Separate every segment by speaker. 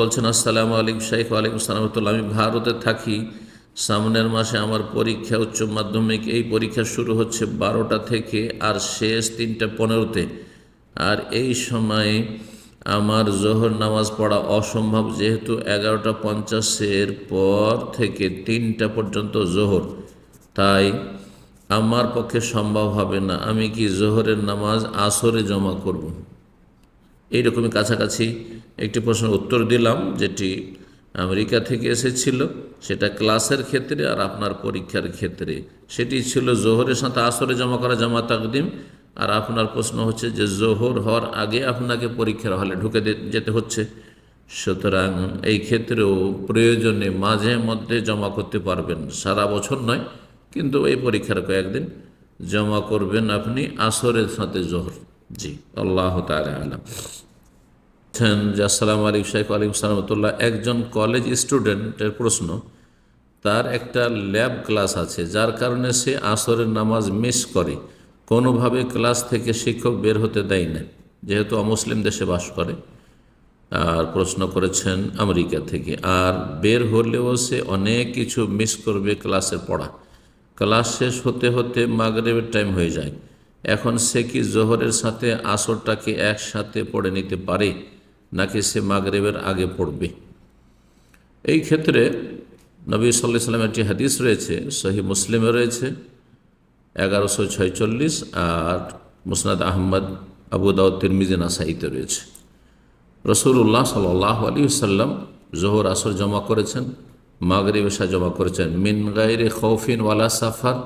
Speaker 1: বলছেন, আসসালামু আলাইকুম শাইখ, ওয়ালাইকুম সালামতুল্লাহ আমি ভারতে থাকি। সামনের মাসে আমার পরীক্ষা, উচ্চ মাধ্যমিক। এই পরীক্ষা শুরু হচ্ছে বারোটা থেকে আর শেষ তিনটা পনেরোতে। আর এই সময়ে আমার জোহর নামাজ পড়া অসম্ভব, যেহেতু এগারোটা পঞ্চাশের পর থেকে তিনটা পর্যন্ত জোহর। তাই আমার পক্ষে সম্ভব হবে না। আমি কি জোহরের নামাজ আসরে জমা করব? এইরকমই কাছাকাছি একটি প্রশ্নের উত্তর দিলাম, যেটি আমেরিকা থেকে এসেছিল। সেটা ক্লাসের ক্ষেত্রে আর আপনার পরীক্ষার ক্ষেত্রে। সেটি ছিল জোহরের সাথে আসরে জমা করা জামা তাকদিম আর আপনার প্রশ্ন হচ্ছে যে জোহর হওয়ার আগে আপনাকে পরীক্ষার হলে ঢুকে যেতে হচ্ছে। সুতরাং এই ক্ষেত্রেও প্রয়োজনে মাঝে মধ্যে জমা করতে পারবেন। সারা বছর নয়, কিন্তু এই পরীক্ষার কয়েকদিন জমা করবেন আপনি আসরের সাথে জোহর। জি, আল্লাহ তালা আলাম। বলছেন যে, আসসালামু আলাইকুম শেখ আলাইকুম সালামতুল্লাহ একজন কলেজ স্টুডেন্টের প্রশ্ন, তার একটা ল্যাব ক্লাস আছে, যার কারণে সে আসরের নামাজ মিস করে। কোনোভাবে ক্লাস থেকে শিক্ষক বের হতে দেয় না, যেহেতু অমুসলিম দেশে বাস করে। আর প্রশ্ন করেছেন আমেরিকা থেকে, আর বের হলেও সে অনেক কিছু মিস করবে ক্লাসে পড়া। ক্লাস শেষ হতে হতে মাগরেবের টাইম হয়ে যায়। এখন সে কি জোহরের সাথে আসরটাকে একসাথে পড়ে নিতে পারে? নাকি সে মাগরেবের আগে পড়বে। এই ক্ষেত্রে নবী সাল্লাহ সাল্লামের একটি হাদিস রয়েছে সহি মুসলিমে রয়েছে, এগারোশো ছয়চল্লিশ আর মুসনাদ আহমদ, আবু দাউদ, তিরমিজি, নাসাইতে রয়েছে। রসুল্লাহ সাল্লাহ আলী সাল্লাম জোহর, আসর জমা করেছেন, মাগরিব, এশা জমা করেছেন। মিন গাইরে খৌফিন ওয়ালা সাফার,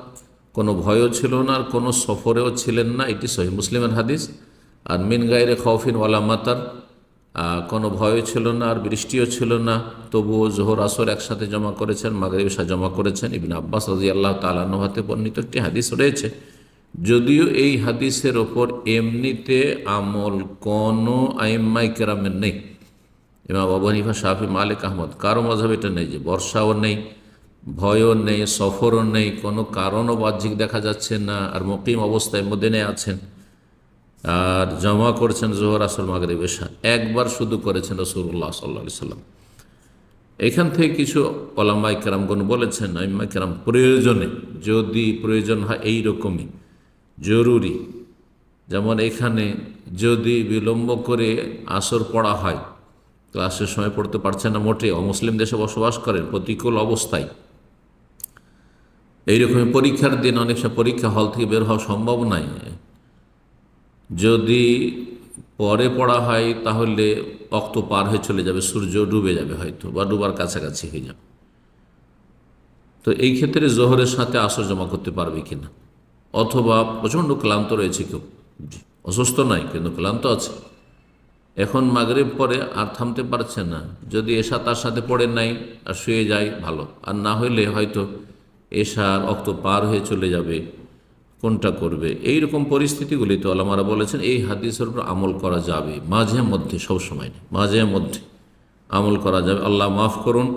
Speaker 1: কোনো ভয়ও ছিল না আর কোনো সফরেও ছিলেন না, এটি সহি মুসলিমের হাদিস। আর মিন গাইরে খৌফিন ওয়ালা মাতার কোনো ভয়ও ছিল না আর বৃষ্টিও ছিল না। তবুও জোহর, আসর একসাথে জমা করেছেন, মাগরিব এশা জমা করেছেন ইবিন আব্বাস রাজি আল্লাহ তালাহাতে বর্ণিত একটি হাদিস রয়েছে। যদিও এই হাদিসের ওপর এমনিতে আমল কোনো আইম্মাই কেরামের নেই। ইমাম আবু হানিফা শাহি মালিক, আহমদ, কারও মজাব এটা নেই যে বর্ষাও নেই, ভয়ও নেই, সফরও নেই, কোনো কারণও বাহ্যিক দেখা যাচ্ছে না, আর মকিম অবস্থায় মদিনে আছেন। আর জমা করেছেন জোহর আসল মাগরিব, এশা। একবার শুধু করেছেন রসুল্লাহ সাল্লা সাল্লাম। এখান থেকে কিছু ওলামাই কেরামগণ বলেছেন আইম্মাই কেরাম প্রয়োজনে, যদি প্রয়োজন হয় এই রকমই জরুরি। যেমন এখানে যদি বিলম্ব করে আসর পড়া হয়, ক্লাসের সময় পড়তে পারছেন না মোটে, অমুসলিম দেশে বসবাস করেন, প্রতিকূল অবস্থায়। এইরকমই পরীক্ষার দিন, অনেক সময় পরীক্ষা হল থেকে বের হওয়া সম্ভব নয়। যদি পরে পড়া হয়, তাহলে অক্ত পার হয়ে চলে যাবে, সূর্য ডুবে যাবে হয়তো, বা ডুবার কাছাকাছি হয়ে যাবে। তো এই ক্ষেত্রে জোহরের সাথে আসর জমা করতে পারবে কিনা? অথবা প্রচণ্ড ক্লান্ত রয়েছে কেউ? অসুস্থ নয়, কিন্তু ক্লান্ত আছে। এখন মাগরিব পরে আর থামতে পারছে না। যদি এশা তার সাথে পড়ে নাই আর শুয়ে যায়, ভালো। আর না হইলে হয়তো এশার অক্ত পার হয়ে চলে যাবে। কোনটা করবে? এই রকম পরিস্থিতিগুলিতে আলামারা বলেছেন, এই হাদিসের উপর আমল করা যাবে মাঝে মধ্যে সবসময় না, মাঝে মধ্যে আমল করা যাবে। আল্লাহ মাফ করুন,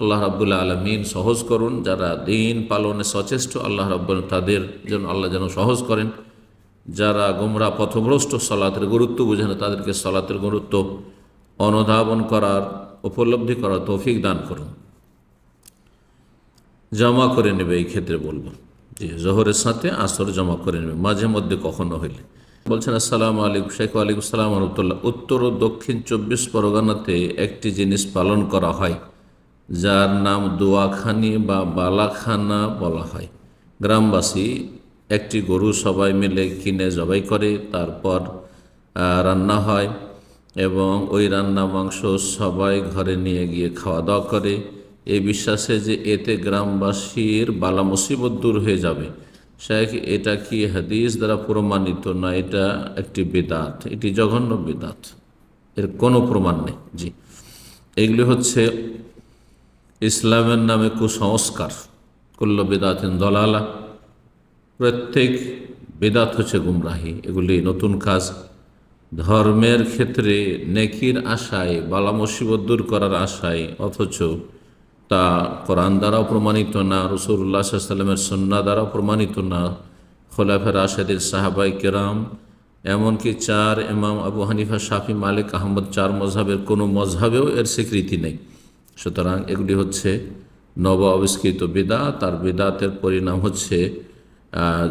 Speaker 1: আল্লাহ রাবুল্লাহ আলমিন সহজ করুন, যারা দিন পালনে সচেষ্ট, আল্লাহ রাব্বুল তাদের জন্য আল্লাহ যেন সহজ করেন। যারা গোমরা পথভ্রষ্ট, সলাতের গুরুত্ব বুঝে না, তাদেরকে সলাতের গুরুত্ব অনুধাবন করার, উপলব্ধি করার তৌফিক দান করুন। জমা করে নেবে, এই ক্ষেত্রে বলব। জি জোহরের সাথে আসর জমা করে নেবে, মাঝে মধ্যে কখনো হইলে। বলছেন, আসসালাম আলাইকুম, শেখ আলাইকুম সালাম রহমতুল্লাহ। উত্তর ও দক্ষিণ চব্বিশ পরগনাতে একটি জিনিস পালন করা হয়, যার নাম দোয়াখানি বা বালাখানা বলা হয়। গ্রামবাসী একটি গরু সবাই মিলে কিনে জবাই করে, তারপর রান্না হয় এবং ওই রান্না মাংস সবাই ঘরে নিয়ে গিয়ে খাওয়া দাওয়া করে। এই বিশ্বাসে যে এতে গ্রামবাসীর বালা মুসিবত দূর হয়ে যাবে। শেখ, এটা কি হাদিস দ্বারা প্রমাণিত না এটা একটি বেদাত? এটি জঘন্য বেদাত। এর কোনো প্রমাণ নেই। জি। এগুলি হচ্ছে ইসলামের নামে কুসংস্কার। কুল্ল বেদাতিন দলালা। প্রত্যেক বেদাত হচ্ছে গুমরাহি। এগুলি নতুন কাজ। ধর্মের ক্ষেত্রে নেকির আশায়, বালা মুসিবত দূর করার আশায় অথচ তা কোরআন দ্বারাও প্রমাণিত না রসুল্লাহ সাল্লামের সন্না দ্বারাও প্রমাণিত না। খোলাফের আসাদের সাহাবাই কেরাম, এমনকি চার ইমাম আবু হানিফা, শাফি, মালিক, আহমদ চার মজহাবের কোনো মজহাবেও এর স্বীকৃতি নেই। সুতরাং এগুলি হচ্ছে নব আবিষ্কৃত বেদা তার বেদাতের পরিণাম হচ্ছে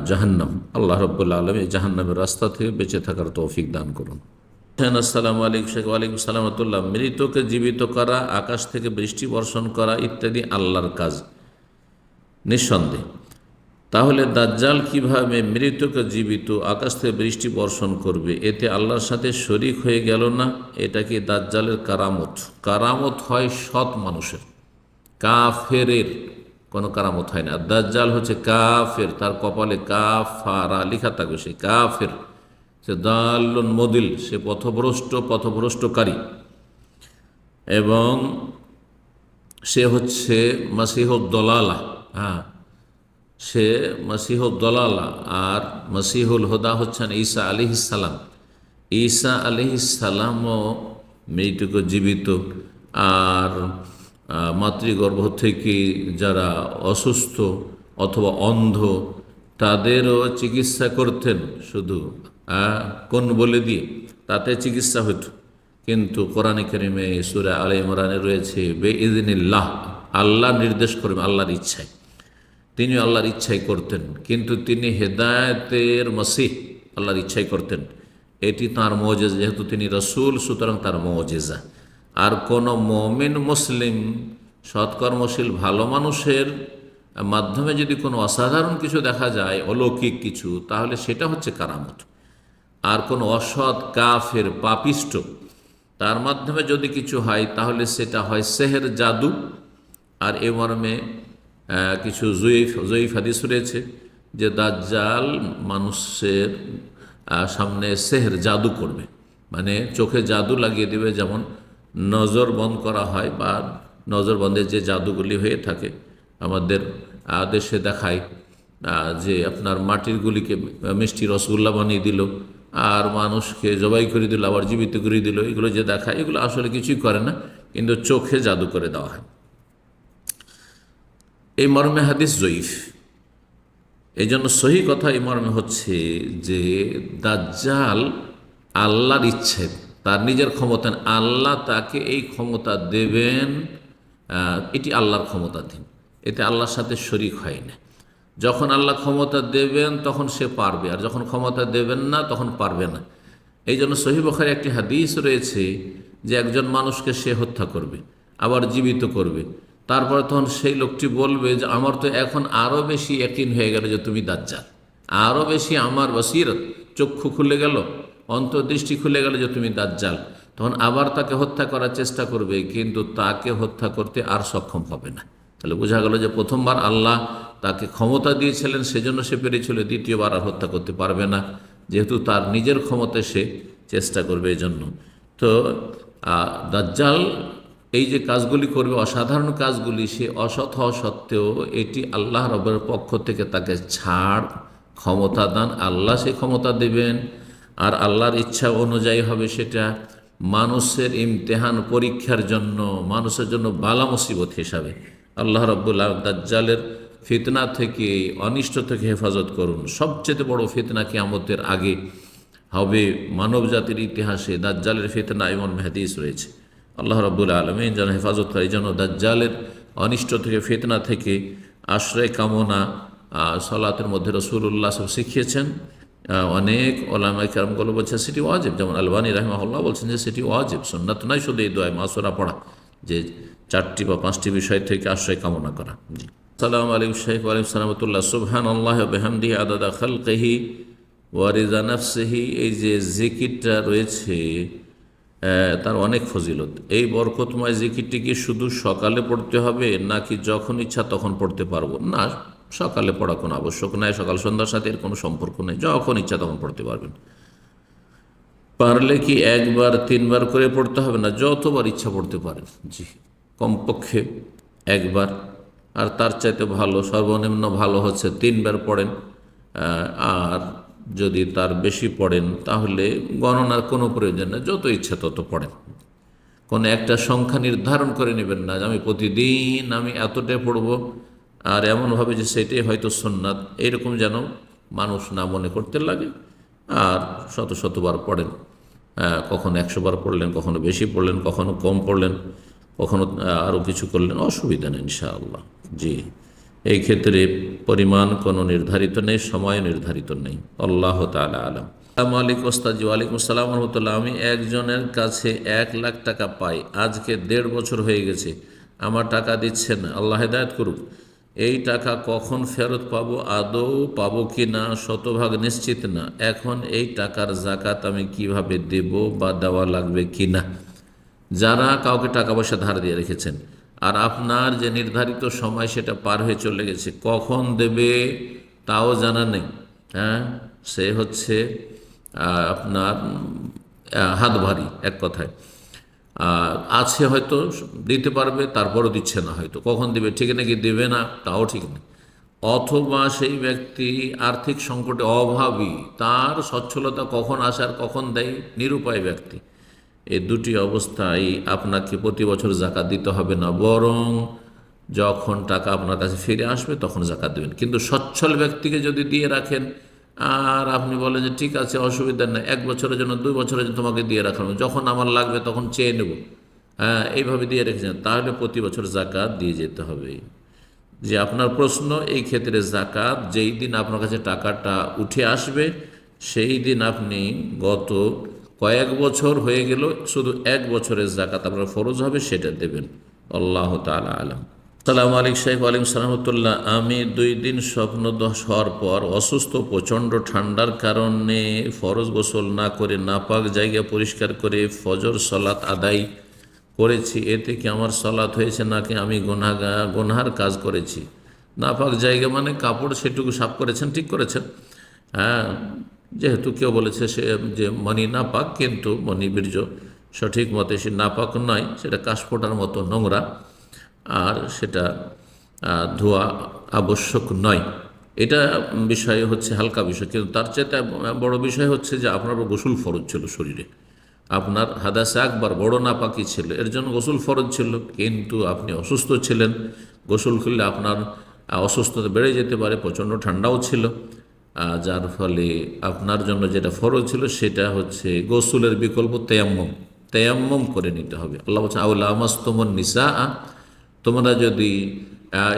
Speaker 1: জাহান্নাম। আল্লাহ রব্বুল্লা আলম এই জাহান্নামের রাস্তা থেকে বেঁচে থাকার তৌফিক দান করুন। হ্যাঁ, আসসালামু আলাইকুম শেখ ওয়ালাইকুম সালামতুল্লাহ মৃতকে জীবিত করা আকাশ থেকে বৃষ্টি বর্ষণ করা ইত্যাদি আল্লাহর কাজ। নিঃসন্দেহ। তাহলে দাজ্জাল কীভাবে মৃতকে জীবিত আকাশ থেকে বৃষ্টি বর্ষণ করবে এতে আল্লাহর সাথে শরিক হয়ে গেল না? এটা কি দাজ্জালের কারামত? কারামত হয় সৎ মানুষের। কাফেরের কোনো কারামত হয় না। দাজ্জাল হচ্ছে কাফের তার কপালে কাফারা লিখা থাকবে সে কাফের। সে দাল্লুন মদিল, সে পথভ্রষ্ট, পথভ্রষ্টকারী। এবং সে হচ্ছে মাসিহুদ্দলালা। হ্যাঁ সে মাসিহুদ্দলালা আর মাসিহুল হুদা হচ্ছেন ঈসা আলিহিসাল্লাম ঈসা আলিহিসাল্লামও মৃতকে জীবিত আর মাতৃগর্ভ থেকে যারা অসুস্থ অথবা অন্ধ, তাদেরও চিকিৎসা করতেন শুধু। কোন বলে দিয়ে, তাতে চিকিৎসা হতো কিন্তু কোরআনে করিমে সুরা আলে ইমরানে রয়েছে বে ইদিনিল্লাহ আল্লাহ নির্দেশ করবে, আল্লাহর ইচ্ছায়। তিনি আল্লাহর ইচ্ছাই করতেন, কিন্তু তিনি হেদায়তের মসিহ আল্লাহর ইচ্ছাই করতেন। এটি তাঁর মজেজা, যেহেতু তিনি রসুল, সুতরাং তার মজেজা। আর কোন মমিন, মুসলিম, সৎকর্মশীল, ভালো মানুষের মাধ্যমে যদি কোনো অসাধারণ কিছু দেখা যায়, অলৌকিক কিছু, তাহলে সেটা হচ্ছে কারামত। আর কোনো অসৎ কাফের পাপিষ্ট তার মাধ্যমে যদি কিছু হয়, তাহলে সেটা হয় সেহের জাদু। আর এ মর্মে কিছু জয়ীফ জয়ীফ হাদিস রয়েছে যে দাজ্জাল মানুষের সামনে সেহের জাদু করবে। মানে চোখে জাদু লাগিয়ে দেবে, যেমন নজর বন্ধ করা হয় বা নজর বন্ধের যে জাদুগুলি হয়ে থাকে। আমাদের দেশে দেখায় যে আপনার মাটির গুলিকে মিষ্টি রসগোল্লা বানিয়ে দিল আর মানুষকে জবাই করে দিল, আবার জীবিত করে দিল, এগুলো যে দেখায় এগুলো আসলে কিছুই করে না, কিন্তু চোখে জাদু করে দেওয়া হয়। এই মর্মে হাদিস জয়ীফ। এই জন্য সহি কথা এই মর্মে হচ্ছে যে, দাজ্জাল আল্লাহর ইচ্ছে তার নিজের ক্ষমতা, আল্লাহ তাকে এই ক্ষমতা দেবেন এটি আল্লাহর ক্ষমতাধীন। এতে আল্লাহর সাথে শরিক হয় না। যখন আল্লাহ ক্ষমতা দেবেন, তখন সে পারবে। আর যখন ক্ষমতা দেবেন না, তখন পারবে না। এই জন্য সহিবখারে একটি হাদিস রয়েছে যে একজন মানুষকে সে হত্যা করবে, আবার জীবিত করবে। তারপর তখন সেই লোকটি বলবে যে, আমার তো এখন আরও বেশি একিন হয়ে গেল যে তুমি দাজ্জাল। আরও বেশি আমার বসিরত। চক্ষু খুলে গেল, অন্তর্দৃষ্টি খুলে গেল যে তুমি দাজ্জাল। তখন আবার তাকে হত্যা করার চেষ্টা করবে, কিন্তু তাকে হত্যা করতে আর সক্ষম হবে না। তাহলে বোঝা গেল যে প্রথমবার আল্লাহ তাকে ক্ষমতা দিয়েছিলেন, সেজন্য সে পেরেছিল, দ্বিতীয়বার আর হত্যা করতে পারবে না। যেহেতু তার নিজের ক্ষমতায় সে চেষ্টা করবে এই জন্য তো দাজ্জাল এই যে কাজগুলি করবে, অসাধারণ কাজগুলি, সে অসৎ হওয়া সত্ত্বেও এটি আল্লাহ রবের পক্ষ থেকে তাকে ছাড়, ক্ষমতা দান, আল্লাহ সে ক্ষমতা দেবেন। আর আল্লাহর ইচ্ছা অনুযায়ী হবে সেটা মানুষের ইমতেহান পরীক্ষার জন্য, মানুষের জন্য বালা মুসিবত হিসাবে। আল্লাহ রব্বুল্লাহ দাজ্জালের ফিতনা থেকে, অনিষ্ট থেকে হেফাজত করুন। সবচেয়ে বড় ফিতনা কিয়ামতের আগে হবে মানব জাতির ইতিহাসে দাজ্জালের ফিতনা এমন মেহাদিস রয়েছে। আল্লাহ রব্বুল আলমিন যেন হেফাজত করে যেন দাজ্জালের অনিষ্ট থেকে, ফিতনা থেকে আশ্রয়, কামনা সলাতের মধ্যে রসুল্লাহ সব শিখিয়েছেন। অনেক ওলামাই কারমগুলো বলছে সেটি ওয়াজিব। যেমন আলবানী রাহমাহুল্লাহ বলছেন যে, সেটি ওয়াজিব সন্ন্যত নয় শুধু এই দোয়ায় মাসুরা পড়া। যে চারটি বা পাঁচটি বিষয় থেকে আশ্রয় কামনা করা। জি। সালাম আলাইকুম শেখ ওয়ালাইকুম সালামতুল্লাহ সুবহান আল্লাহ বেহামদি আদাদা খালকেহি ওয়ারিজা নাফসেহি। এই যে জিকিরটা রয়েছে তার অনেক ফজিলত। এই বরকতময় জিকিরটি কি শুধু সকালে পড়তে হবে, নাকি যখন ইচ্ছা তখন পড়তে পারব? না, সকালে পড়া কোনো আবশ্যক নাই, সকাল সন্ধ্যার সাথে এর কোনো সম্পর্ক নেই, যখন ইচ্ছা তখন পড়তে পারবেন। পারলে কি একবার, তিনবার করে পড়তে হবে না? যতবার ইচ্ছা পড়তে পারেন জি, কমপক্ষে একবার। আর তার চাইতে ভালো, সর্বনিম্ন ভালো হচ্ছে তিনবার পড়েন। আর যদি তার বেশি পড়েন, তাহলে গণনার কোনো প্রয়োজন নেই। যত ইচ্ছা তত পড়েন। কোনো একটা সংখ্যা নির্ধারণ করে নেবেন না আমি প্রতিদিন আমি এতটাই পড়ব। আর এমনভাবে যে সেটাই হয়তো সোননাথ এরকম যেন মানুষ না মনে করতে লাগে। আর শত শতবার পড়েন। কখনো একশো বার পড়লেন, কখনো বেশি পড়লেন, কখনো কম পড়লেন, কখনো আরও কিছু করলেন, অসুবিধা নেই ইনশাআল্লাহ। জি। এই ক্ষেত্রে পরিমাণ কোনো নির্ধারিত নেই, সময় নির্ধারিত নেই। আল্লাহ তালা আলম। আসসালামু আলাইকুম ওস্তাজি ওয়ালাইকুম আসসালাম রহমতুল্লাহ। আমি একজনের কাছে এক লাখ টাকা পাই। আজকে দেড় বছর হয়ে গেছে। আমার টাকা দিচ্ছেন, আল্লাহ হেদায়ত করুক। এই টাকা কখন ফেরত পাবো, আদৌ পাবো কি না, শতভাগ নিশ্চিত না। এখন এই টাকার জাকাত আমি কীভাবে দেব বা দেওয়া লাগবে কি না? যারা কাউকে টাকা পয়সা ধার দিয়ে রেখেছেন, আর আপনার যে নির্ধারিত সময় সেটা পার হয়ে চলে গেছে, কখন দেবে তাও জানা নেই। হ্যাঁ? সে হচ্ছে আপনার হাত ভারী, এক কথায়। আছে হয়তো, দিতে পারবে, তারপরও দিচ্ছে না হয়তো। কখন দিবে? ঠিক নাকি? দেবে না? তাও ঠিক নেই। অথবা সেই ব্যক্তি আর্থিক সংকটে অভাবী, তার সচ্ছলতা কখন আসার কখন দেয়? নিরুপায় ব্যক্তি। এই দুটি অবস্থায় আপনাকে প্রতি বছর জাকাত দিতে হবে না। বরং যখন টাকা আপনার কাছে ফিরে আসবে, তখন জাকাত দেবেন। কিন্তু সচ্ছল ব্যক্তিকে যদি দিয়ে রাখেন আর আপনি বলেন যে ঠিক আছে, অসুবিধা নেই, এক বছরের জন্য, দুই বছরের জন্য তোমাকে দিয়ে রাখলাম যখন আমার লাগবে তখন চেয়ে নেব। হ্যাঁ এইভাবে দিয়ে রেখেছেন। তাহলে প্রতি বছর জাকাত দিয়ে যেতে হবে। যে আপনার প্রশ্ন, এই ক্ষেত্রে জাকাত, যেই দিন আপনার কাছে টাকাটা উঠে আসবে, সেই দিন আপনি গত কয়েক বছর হয়ে গেল, শুধু এক বছরের জাকাত আপনার ফরজ হবে, সেটা দেবেন। আল্লাহ তালা আলম। সালাম আলিক সাহেব আলিম সালামতুল্লাহ আমি দুই দিন স্বপ্ন দশ হওয়ার পর অসুস্থ, প্রচণ্ড ঠান্ডার কারণে ফরজ গোসল না করে নাপাক জায়গা পরিষ্কার করে ফজর সলাত আদায় করেছি। এতে কি আমার সলাৎ হয়েছে নাকি আমি গোনাগা গোনহার কাজ করেছি? নাপাক জায়গা মানে কাপড় সেটুকু সাফ করেছেন, ঠিক করেছেন। হ্যাঁ যেহেতু কেউ বলেছে সে যে মনি নাপাক, কিন্তু মনি বীর্য সঠিক মতে সে নাপাক নয়, সেটা কাশফোটার মতো নোংরা। আর সেটা ধোয়া আবশ্যক নয়। এটা বিষয় হচ্ছে হালকা বিষয়, কিন্তু তার চাইতে বড় বিষয় হচ্ছে যে আপনার গোসল ফরজ ছিল শরীরে। আপনার হাদাসে একবার বড় না নাপাকি ছিল, এর জন্য গোসল ফরজ ছিল, কিন্তু আপনি অসুস্থ ছিলেন। গোসল করলে আপনার অসুস্থতা বেড়ে যেতে পারে, প্রচণ্ড ঠান্ডাও ছিল। যার ফলে আপনার জন্য যেটা ফরজ ছিল সেটা হচ্ছে গোসলের বিকল্প তেয়াম্মম। তেয়াম্মম করে নিতে হবে। আল্লাহ বলছেন, আউলা আমাস্তমন নিসা তোমরা যদি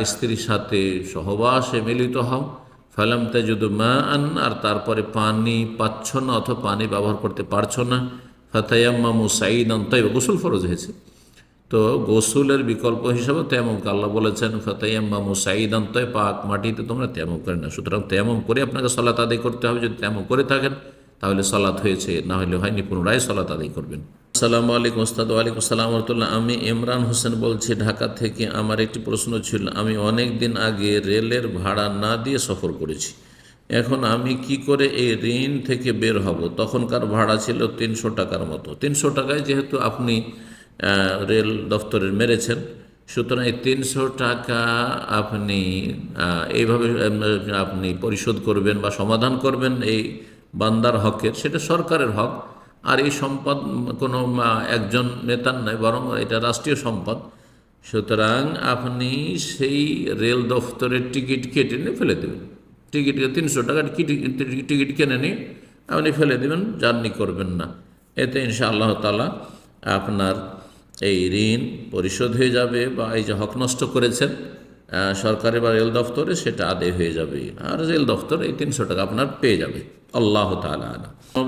Speaker 1: স্ত্রীর সাথে সহবাসে মিলিত হও, ফালাম তাজুদু মা আন আর তারপরে পানি পাচ্ছ না অথবা পানি ব্যবহার করতে পারছ না, ফাতায়াম্মামু সাইদান তাই গোসল ফরজ হয়েছে। তো গোসলের বিকল্প হিসাবে তেমন আল্লাহ বলেছেন, ফাতায়াম্মামু সাইদান তয় পাক মাটিতে তোমরা তেমন করে না সুতরাং তেমন করে আপনাকে সলাত আদায় করতে হবে, যদি তেমন করে থাকেন, তাহলে সলাত হয়েছে, না হলে হয়নি, পুনরায় সলাত আদায় করবেন। আসসালামু আলাইকুম ওস্তাদ ওয়ালাইকুম আসসালাম রহমতুল্লাহ। আমি ইমরান হোসেন বলছি, ঢাকা থেকে আমার একটি প্রশ্ন ছিল, আমি অনেক দিন আগে রেলের ভাড়া না দিয়ে সফর করেছি। এখন আমি কি করে এই ঋণ থেকে বের হব? তখনকার ভাড়া ছিল তিনশো টাকার মতো। তিনশো টাকায় যেহেতু আপনি রেল দফতরের মেরেছেন, সুতরাং এই তিনশো টাকা আপনি এইভাবে আপনি পরিশোধ করবেন বা সমাধান করবেন এই বান্দার হকের। সেটা সরকারের হক আর এই সম্পদ কোনো একজন নেতার নয়, বরং এটা রাষ্ট্রীয় সম্পদ। সুতরাং আপনি সেই রেল দফতরের টিকিট কেটে নিয়ে ফেলে দেবেন। টিকিট তিনশো টাকার টিকিট কিনে নিয়ে আপনি ফেলে দেবেন, জার্নি করবেন না। এতে ইনশা আল্লাহ তালা আপনার এই ঋণ পরিশোধ হয়ে যাবে বা এই যে হক নষ্ট করেছেন সরকারি বা রেল দফতরে সেটা আদায় হয়ে যাবে। আর রেল দফতর এই তিনশো টাকা আপনার পেয়ে যাবে। আল্লাহ তালা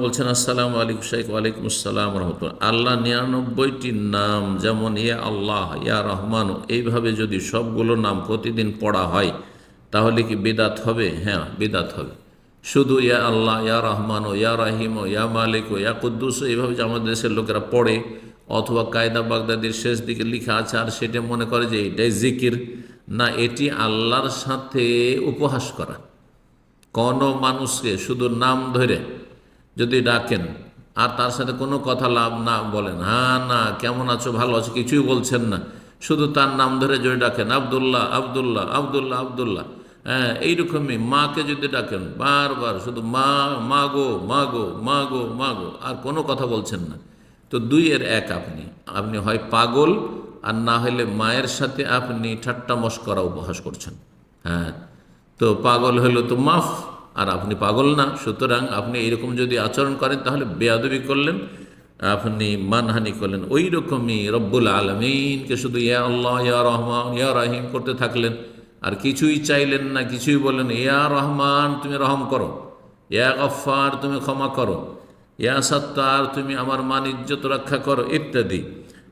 Speaker 1: বলছেন, আসসালাম আলাইকুম শেখ ওয়ালাইকুম আসসালাম রহমতুল্লাহ আল্লাহ নিরানব্বইটি নাম, যেমন ইয়া আল্লাহ, ইয়া রহমান, এইভাবে যদি সবগুলো নাম প্রতিদিন পড়া হয়, তাহলে কি বেদাত হবে? হ্যাঁ বেদাত হবে। শুধু ইয়া আল্লাহ, ইয়া রহমান ও ইয়া রাহিম ও ইয়া মালিক ও ইয়া কুদ্দুস, এইভাবে যে আমাদের দেশের লোকেরা পড়ে, অথবা কায়দা বাগদাদির শেষ দিকে লিখা আছে, আর সেটা মনে করে যে এটাই জিকির। না, এটি আল্লাহর সাথে উপহাস করা। কোনো মানুষকে শুধু নাম ধরে যদি ডাকেন, আর তার সাথে কোনো কথা লাভ না বলেন হ্যাঁ না, কেমন আছো, ভালো আছো? কিছুই বলছেন না। শুধু তার নাম ধরে যদি ডাকেন, আবদুল্লাহ আবদুল্লাহ আবদুল্লাহ আবদুল্লাহ। হ্যাঁ এইরকমই মাকে যদি ডাকেন, বারবার শুধু, মা মা গো মা গো মা গো মা গো, আর কোনো কথা বলছেন না। তো দুই এর এক আপনি। আপনি হয় পাগল আর না হলে মায়ের সাথে আপনি ঠাট্টা মস্করা উপহাস করছেন। হ্যাঁ তো পাগল হলো তো মাফ, আর আপনি পাগল না। সুতরাং আপনি এইরকম যদি আচরণ করেন, তাহলে বেয়াদবি করলেন, আপনি মানহানি করলেন। ওই রকমই রব্বুল আলমিনকে শুধু ইয়া আল্লাহ, ইয়া রহমান, ইয়া রাহিম করতে থাকলেন। আর কিছুই চাইলেন না, কিছুই বললেন ইয়া রহমান, তুমি রহম করো। ইয়া গফার তুমি ক্ষমা করো। ইয়া সত্তার, তুমি আমার মান ইজ্জত রক্ষা করো, ইত্যাদি।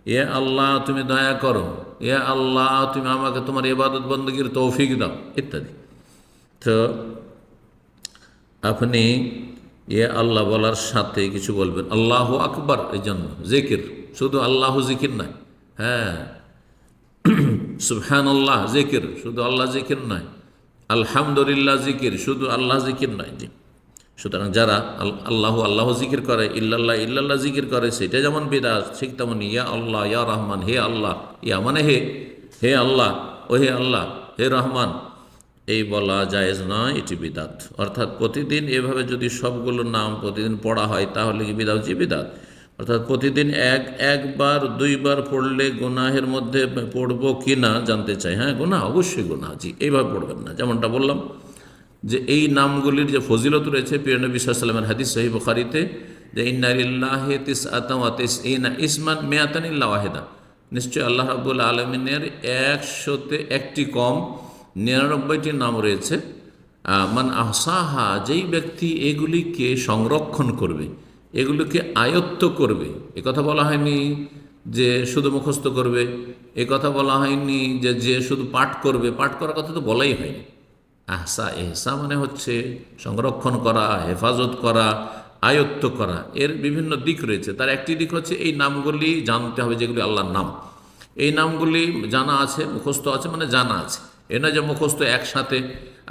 Speaker 1: ইয়া আল্লাহ, তুমি দয়া করো। এ আল্লাহ, তুমি আমাকে তোমার ইবাদত বন্দগীর তৌফিক দাও, ইত্যাদি। তো আপনি এ আল্লাহ বলার সাথে কিছু বলবেন। আল্লাহ আকবার, এই জন্য জিকির। শুধু আল্লাহ জিকির নয় হ্যাঁ। সুবহান আল্লাহ জিকির। শুধু আল্লাহ জিকির নয়। আলহামদুলিল্লাহ জিকির। শুধু আল্লাহ জিকির নয়, জি। সুতরাং যারা আল্লাহ আল্লাহ জিকির করে, ইল্লাল্লাহ ইল্লাল্লাহ জিকির করে, সেটা যেমন বিদাত ঠিক তেমন ইয়া আল্লাহ, ইয়া রহমান, হে আল্লাহ, ইয়া মানে হে হে আল্লাহ, ও হে আল্লাহ, হে রহমান, এই বলা জায়েজ নয়, এটি বিদাত। অর্থাৎ প্রতিদিন এভাবে যদি সবগুলো নাম প্রতিদিন পড়া হয়, তাহলে কি বিদাত? যে বিদাত। অর্থাৎ প্রতিদিন এক, একবার, দুইবার পড়লে গুনাহের মধ্যে পড়ব কি না জানতে চাই। হ্যাঁ গুনাহ, অবশ্যই গুনাহ, জি, এইভাবে পড়বেন না। যেমনটা বললাম যে এই নামগুলির যে ফজিলত রয়েছে, প্রিয় নবী সাল্লামের হাদিস সহি বুখারিতে, যে ইন্নারিল্লাহ তিস ইনা ইসমান মেয়াতানিল্লা ওয়াহেদা। নিশ্চয় আল্লাহ রাবুল আলমিনের একশোতে একটি কম নিরানব্বইটি নাম রয়েছে। মান আহসাহা, যেই ব্যক্তি এগুলিকে সংরক্ষণ করবে, এগুলিকে আয়ত্ত করবে, এ কথা বলা হয়নি যে শুধু মুখস্থ করবে, এ কথা বলা হয়নি যে যে শুধু পাঠ করবে, পাঠ করার কথা তো বলাই হয়নি। আহসা এহসা মানে হচ্ছে, সংরক্ষণ করা, হেফাজত করা, আয়ত্ত করা, এর বিভিন্ন দিক রয়েছে। তার একটি দিক হচ্ছে এই নামগুলি জানতে হবে, যেগুলি আল্লাহর নাম। এই নামগুলি জানা আছে, মুখস্থ আছে মানে জানা আছে। এ না যে মুখস্থ একসাথে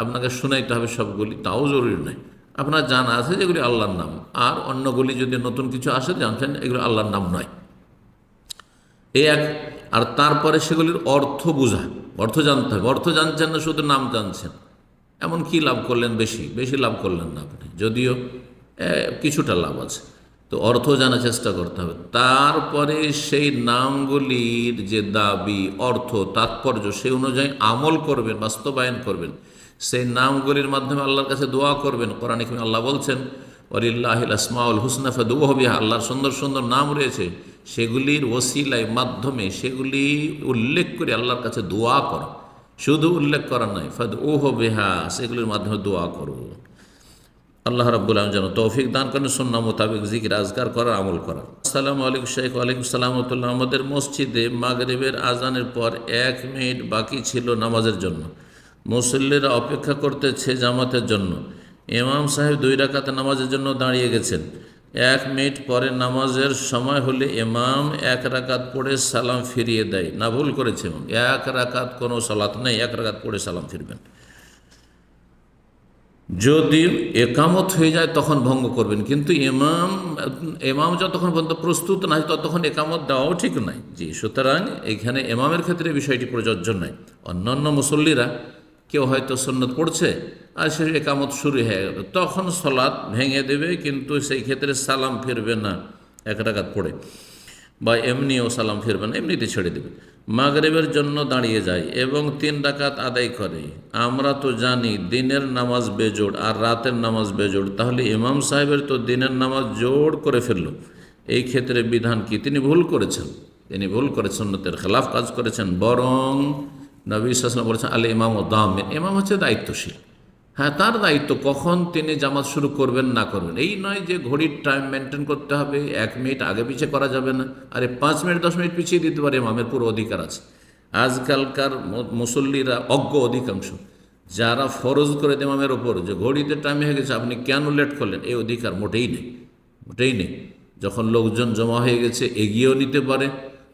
Speaker 1: আপনাকে শুনাইতে হবে সবগুলি, তাও জরুরি নয়। আপনার জানা আছে যেগুলি আল্লাহর নাম, আর অন্যগুলি যদি নতুন কিছু আসে, জানছেন এগুলো আল্লাহর নাম নয়। এই এক, আর তারপরে সেগুলির অর্থ বোঝা, অর্থ জানতে হবে। অর্থ জানছেন না, শুধু নাম জানছেন। এমন কি লাভ করলেন বেশি? বেশি লাভ করলেন না আপনি। যদিও কিছুটা লাভ আছে। তো অর্থ জানার চেষ্টা করতে হবে। তারপরে সেই নামগুলির যে দাবি, অর্থ, তাৎপর্য, সেই অনুযায়ী আমল করবেন, বাস্তবায়ন করবেন, সেই নামগুলির মাধ্যমে আল্লাহর কাছে দোয়া করবেন। কোরআন আল্লাহ বলছেন ওলিল্লাহিল আসমাউল হুসনাফা দুবহবিহা আল্লাহর সুন্দর সুন্দর নাম রয়েছে। সেগুলির ওসিলায় মাধ্যমে সেগুলি উল্লেখ করে আল্লাহর কাছে দোয়া করো। শুধু উল্লেখ করা নয় ফাদ ওহ বেহা, সেগুলির মাধ্যমে দোয়া করো। আল্লাহ রাব্বুল আলম যেন তৌফিক দান করেন সন্না মোতাবেক জিকির, আজগার করার, আমল করার। আসসালামু আলাইকুম শেখ ওয়ালাইকুম সালামতুল্লাহ আমাদের মসজিদে মাগরিবের আজানের পর এক মিনিট বাকি ছিল নামাজের জন্য। মুসল্লিরা অপেক্ষা করতেছে জামাতের জন্য। ইমাম সাহেব দুই রাকাতে নামাজের জন্য দাঁড়িয়ে গেছেন। এক মিনিট পরে নামাজের সময় হলে এমাম এক রাকাত পড়ে সালাম ফিরিয়ে দেয়। না, ভুল করেছে। এক রাকাত কোনো সালাত নেই, এক রাকাত পড়ে সালাম ফিরবেন। যদি একামত হয়ে যায় তখন ভঙ্গ করবেন। কিন্তু এমাম এমাম যতক্ষণ পর্যন্ত প্রস্তুত না হয় ততক্ষণ একামত দেওয়াও ঠিক নয়। জি, সুতরাং এখানে এমামের ক্ষেত্রে বিষয়টি প্রযোজ্য নয়। অন্যান্য মুসল্লিরা কেউ হয়তো সন্ন্যত পড়ছে আর সে একামত শুরু হয়ে গেল। তখন সলাৎ ভেঙে দেবে, কিন্তু সেই ক্ষেত্রে সালাম ফিরবে না, এক রাকাত পড়ে। বা এমনিও সালাম ফিরবে না, এমনিতে ছেড়ে দেবে। মাগরেবের জন্য দাঁড়িয়ে যায় এবং তিন ডাকাত আদায় করে। আমরা তো জানি দিনের নামাজ বেজোড় আর রাতের নামাজ বেজোড়। তাহলে ইমাম সাহেবের তো দিনের নামাজ জোড় করে ফেলল। এই ক্ষেত্রে বিধান কি? তিনি ভুল করেছেন। তিনি ভুল করেছেন সুন্নতের খেলাফ কাজ করেছেন, বরং নবী সাসলাম বলেছেন আলে ইমাম ও দাম ইমাম হচ্ছে দায়িত্বশীল। হ্যাঁ তার দায়িত্ব কখন তিনি জামাত শুরু করবেন, না করবেন। এই নয় যে ঘড়ির টাইম মেনটেন করতে হবে, এক মিনিট আগে পিছিয়ে করা যাবে না। আরে, পাঁচ মিনিট দশ মিনিট পিছিয়ে দিতে পারে, ইমামের পুরো অধিকার আছে। আজকালকার মুসল্লিরা অজ্ঞ অধিকাংশ। যারা ফরজ করে ইমামের ওপর যে ঘড়িতে টাইম হয়ে গেছে, আপনি কেন লেট করলেন? এই অধিকার মোটেই নেই মোটেই নেই। যখন লোকজন জমা হয়ে গেছে, এগিয়েও নিতে পারে।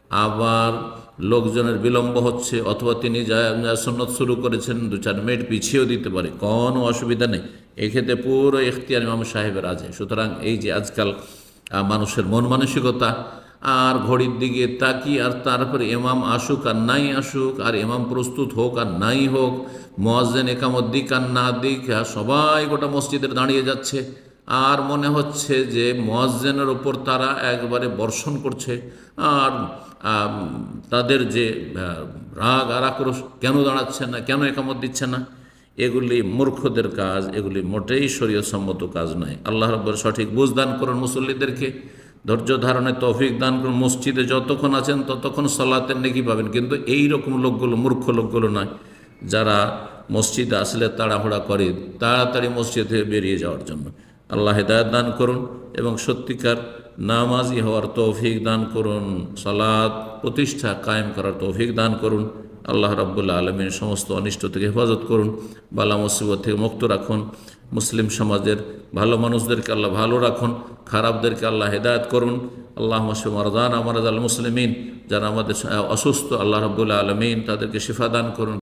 Speaker 1: আবার লোকজনের বিলম্ব হচ্ছে, অথবা তিনি যা সুন্নত শুরু করেছেন, দু চার মিনিট পিছিয়েও দিতে পারে, কোনো অসুবিধা নেই। এক্ষেত্রে পুরো এখতিয়ার ইমাম সাহেবের আছে সুতরাং এই যে আজকাল মানুষের মন মানসিকতা, আর ঘড়ির দিকে তাকি আর তারপরে এমাম আসুক আর নাই আসুক, আর এমাম প্রস্তুত হোক আর নাই হোক, মোয়াজ্জেন একামত দিক আর না দিক সবাই গোটা মসজিদের দাঁড়িয়ে যাচ্ছে। আর মনে হচ্ছে যে মোয়াজ্জেনের ওপর তারা একবারে বর্ষণ করছে, আর তাদের যে রাগ আর আক্রোশ কেন দাঁড়াচ্ছে না, কেন একামত দিচ্ছে না, এগুলি মূর্খদের কাজ, এগুলি মোটেই শরীয় সম্মত কাজ নয়। আল্লাহ রব্বর সঠিক বুঝদান করুন মুসল্লিদেরকে, ধৈর্য ধারণে তৌফিক দান করুন, মসজিদে যতক্ষণ আছেন ততক্ষণ সলাতের নেকি পাবেন, কিন্তু এই রকম লোকগুলো মূর্খ লোকগুলো নয়, যারা মসজিদে আসলে তাড়াহুড়া করে, তাড়াতাড়ি মসজিদ বেরিয়ে যাওয়ার জন্য। আল্লাহ হেদায়ত দান করুন এবং সত্যিকার নামাজি হওয়ার তৌফিক দান করুন সালাদ প্রতিষ্ঠা কায়েম করার তৌফিক দান করুন, আল্লাহ রাব্বুল্লাহ আলমীর সমস্ত অনিষ্ট থেকে হেফাজত করুন, বালা মুসিবত থেকে মুক্ত রাখুন, মুসলিম সমাজের ভালো মানুষদেরকে আল্লাহ ভালো রাখুন, খারাপদেরকে আল্লাহ হেদায়ত করুন আল্লাহ মাসুম মারদান আমারাদ আল মুসলিমিন যারা আমাদের অসুস্থ, আল্লাহ রাব্বুল্লাহ আলমিন তাদেরকে শিফা দান করুন।